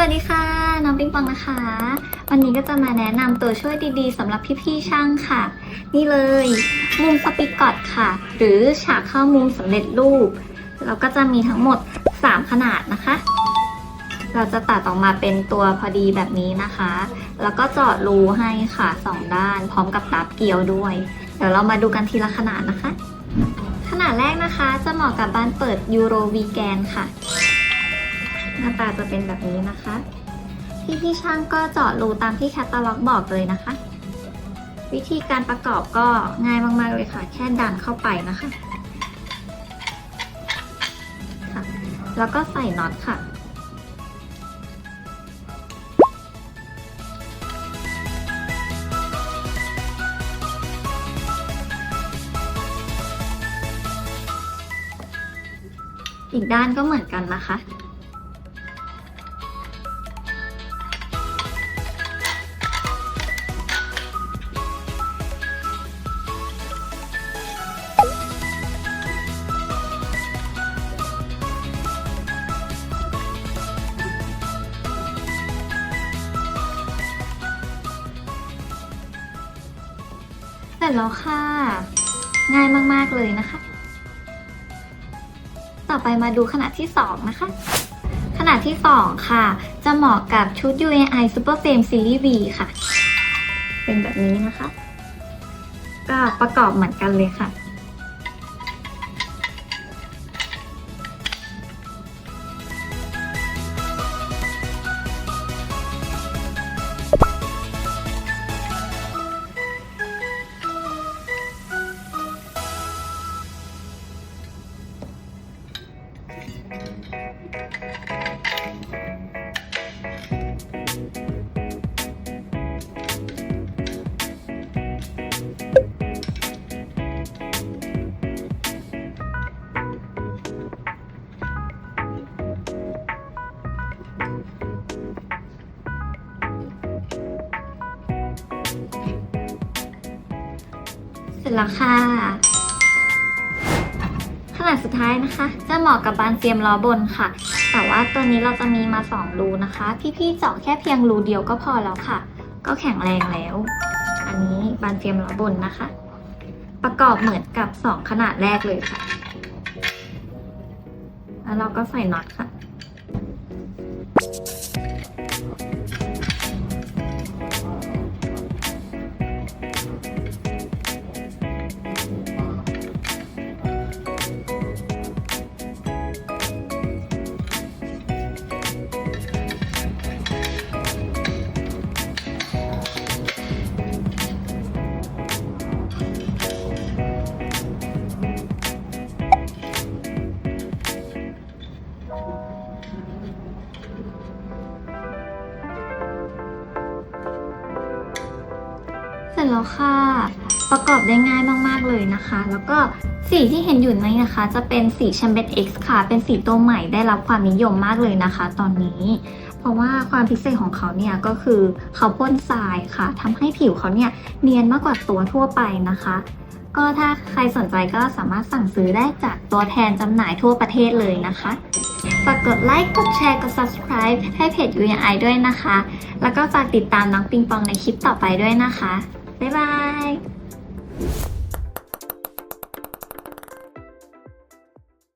สวัสดีค่ะ น้องปิงปองนะคะ วันนี้ก็จะมาแนะนำตัวช่วยดีๆสำหรับพี่ๆช่างค่ะ นี่เลย มุมสปิกอตค่ะ หรือฉากเข้ามุมสำเร็จรูป เราก็จะมีทั้งหมด 3 ขนาดนะคะ เราจะตัดออกมาเป็นตัวพอดีแบบนี้นะคะ แล้วก็เจาะรูให้ค่ะสองด้าน พร้อมกับตับเกลียวด้วย เดี๋ยวเรามาดูกันทีละขนาดนะคะ ขนาดแรกนะคะจะเหมาะกับบ้านเปิดยูโรวีแกนค่ะ หน้าตาจะเป็นแบบนี้นะคะ พี่พี่ช่างก็เจาะรูตามที่แคตตาล็อกบอกเลยนะคะ วิธีการประกอบก็ง่ายมากๆเลยค่ะ แค่ดันเข้าไปนะคะค่ะแล้วก็ใส่น็อตค่ะอีกด้านก็เหมือนกันนะคะ เสร็จแล้วค่ะ ง่ายมากๆเลยนะคะ ต่อไปมาดูขนาดที่ 2 นะคะ ขนาดที่ 2 ค่ะ จะเหมาะกับชุด UAI Super Frame Series V ค่ะ เป็นแบบนี้นะคะ ก็ประกอบเหมือนกันเลยค่ะ เสร็จแล้วค่ะ ขนาดสุดท้ายนะคะ จะเหมาะกับบานเฟียมล้อบนค่ะ แต่ว่าตัวนี้เราจะมีมา 2 รูนะคะ พี่ๆเจาะแค่เพียงรูเดียวก็พอแล้วค่ะ ก็แข็งแรงแล้ว อันนี้บานเฟียมล้อบนนะคะ ประกอบเหมือนกับ 2 ขนาดแรกเลยค่ะแล้วเราก็ใส่น็อตค่ะ ร็จแล้วค่ะ ประกอบได้ง่ายมากๆเลยนะคะ แล้วก็สีที่เห็นอยู่นี้นะคะ จะเป็นสีแชมเบต X ค่ะ เป็นสีตัวใหม่ได้รับความนิยมมากเลยนะคะ ตอนนี้ เพราะว่าความพิเศษของเขาเนี่ยก็คือเขาพ่นทรายค่ะทำให้ผิวเขาเนี่ยเนียนมากกว่าตัวทั่วไปนะคะ ก็ถ้าใครสนใจก็สามารถสั่งซื้อได้จากตัวแทนจำหน่ายทั่วประเทศเลยนะคะฝากกดไลค์กดแชร์กด subscribe ให้เพจ UNI ด้วยนะคะ แล้วก็ฝากติดตามน้องปิงปองในคลิปต่อไปด้วยนะคะ บ๊ายบาย